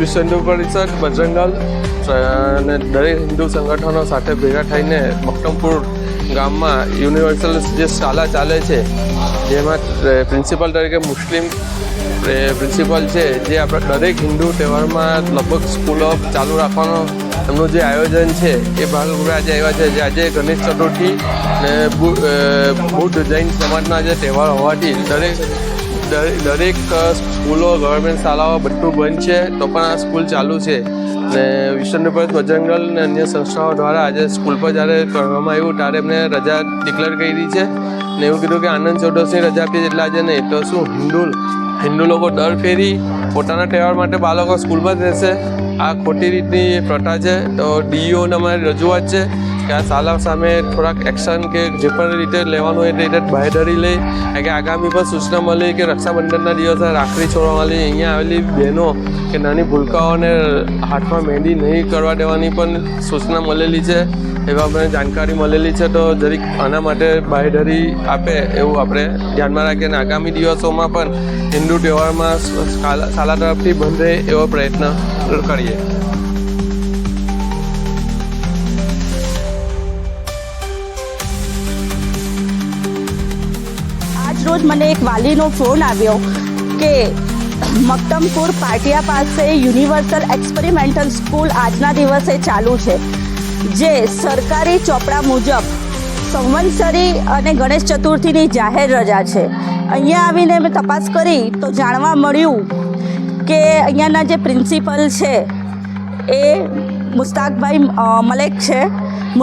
વિશ્વ હિન્દુ પરિષદ બજરંગલ. અને દરેક હિન્દુ સંગઠનો સાથે ભેગા થઈને મક્કમપુર ગામમાં યુનિવર્સલ જે શાળા ચાલે છે, જેમાં પ્રિન્સિપલ તરીકે મુસ્લિમ પ્રિન્સિપલ છે, જે આપણે દરેક હિન્દુ તહેવારમાં લગભગ સ્કૂલો ચાલુ રાખવાનો એમનું જે આયોજન છે, એ ભાગરૂપે આજે આવ્યા છે. જે આજે ગણેશ ચતુર્થી અને બુદ્ધ જૈન સમાજના જે તહેવાર હોવાથી દરેક દરેક સ્કૂલો ગવર્મેન્ટ શાળાઓ બધું બંધ છે, તો પણ આ સ્કૂલ ચાલુ છે. ને વિશ્વ પર બજરંગલ ને અન્ય સંસ્થાઓ દ્વારા આજે સ્કૂલ પર જ્યારે કરવામાં આવ્યું, ત્યારે એમને રજા ડિક્લેર કરી છે. ને એવું કીધું કે આનંદ ચૌદસની રજા આપી છે એટલે આજે નહીં, તો શું? હિન્દુ હિન્દુ લોકો દર ફેરી, પોતાના તહેવાર માટે બાળકો સ્કૂલમાં જ રહેશે. આ ખોટી રીતની પ્રથા છે, તો ડીઈઓને અમારી રજૂઆત છે. કે આ શાળા સામે થોડાક એક્શન કે જે પણ રીતે લેવાનું હોય તે રીતે બાહેધરી લઈ કે આગામી પણ સૂચના મળી કે રક્ષાબંધનના દિવસે રાખડી છોડવા મળી અહીંયા આવેલી બહેનો કે નાની ભૂલકાઓને હાથમાં મહેંદી નહીં કરવા દેવાની પણ સૂચના મળેલી છે એવા આપણે જાણકારી મળેલી છે તો જરીક આના માટે બાહેધરી આપે એવું આપણે ધ્યાનમાં રાખીએ અને આગામી દિવસોમાં પણ હિન્દુ તહેવારમાં શાળા તરફથી બંધ રહે એવો પ્રયત્ન કરીએ રોજ મને એક વાલીનો ફોન આવ્યો કે મક્તમપુર પાટિયા પાસે યુનિવર્સલ એક્સપેરિમેન્ટલ સ્કૂલ આજના દિવસે ચાલુ છે, જે સરકારી ચોપડા મુજબ સંવંતસરી અને ગણેશ ચતુર્થીની જાહેર રજા છે. અહીંયા આવીને મેં તપાસ કરી તો જાણવા મળ્યું કે અહીંયાના જે પ્રિન્સિપલ છે એ મુસ્તાકભાઈ મલેક છે,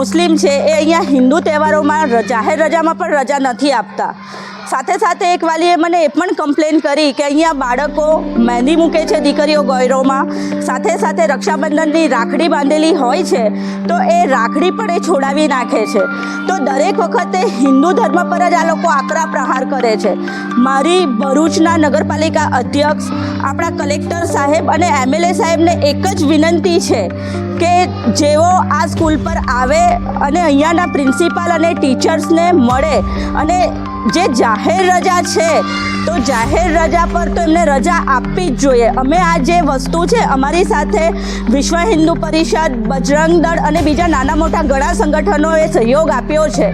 મુસ્લિમ છે, એ અહીંયા હિન્દુ તહેવારોમાં જાહેર રજામાં પણ રજા નથી આપતા. સાથે સાથે એક વાલીએ મને એ પણ કમ્પ્લેન કરી કે અહીંયા બાળકો મહેંદી મૂકે છે દીકરીઓ ગોયરોમાં. સાથે સાથે રક્ષાબંધનની રાખડી બાંધેલી હોય છે, તો એ રાખડી પણ એ છોડાવી નાખે છે. તો દરેક વખતે હિન્દુ ધર્મ પર જ આ લોકો આકરા પ્રહાર કરે છે. મારી ભરૂચના નગરપાલિકા અધ્યક્ષ, આપણા કલેક્ટર સાહેબ અને એમએલએ સાહેબને એક જ વિનંતી છે કે જેઓ આ સ્કૂલ પર આવે અને અહીંયાના પ્રિન્સિપાલ અને ટીચર્સને મળે અને જે જાહેર રજા છે, તો જાહેર રજા પર તો એમને રજા આપવી જ જોઈએ. અમે આ જે વસ્તુ છે, અમારી સાથે વિશ્વ હિન્દુ પરિષદ, બજરંગ દળ અને બીજા નાના મોટા ઘણા સંગઠનોએ સહયોગ આપ્યો છે.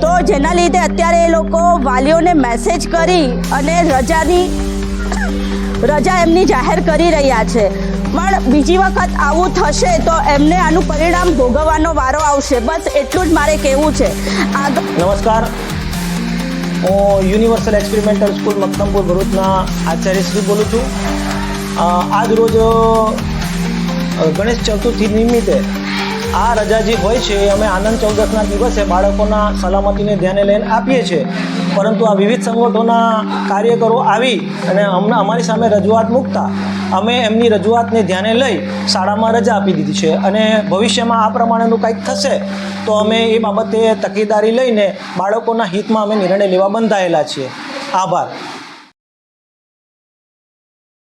તો જેના લીધે અત્યારે એ લોકો વાલીઓને મેસેજ કરી અને રજાની, રજા એમની જાહેર કરી રહ્યા છે. પણ બીજી વખત આવું થશે તો એમને આનું પરિણામ ભોગવવાનો વારો આવશે. બસ એટલું જ મારે કહેવું છે. નમસ્કાર. હું યુનિવર્સલ એક્સપેરિમેન્ટલ સ્કૂલ મક્તમપુર ભરૂચના આચાર્ય શ્રી બોલું છું. આજ રોજ ગણેશ ચતુર્થી નિમિત્તે આ રજા જે હોય છે અમે આનંદ ચૌદસના દિવસે બાળકોના સલામતીને ધ્યાને લઈને આપીએ છીએ. પરંતુ આ વિવિધ સંગઠનોના કાર્યકરો આવી અને અમને અમારી સામે રજૂઆત મૂકતા અમે એમની રજૂઆતને ધ્યાને લઈ શાળામાં રજા આપી દીધી છે. અને ભવિષ્યમાં આ પ્રમાણેનું કંઈક થશે, તો અમે એ બાબતે તકેદારી લઈને બાળકોના હિતમાં અમે નિર્ણય લેવા બંધાયેલા છીએ. આભાર.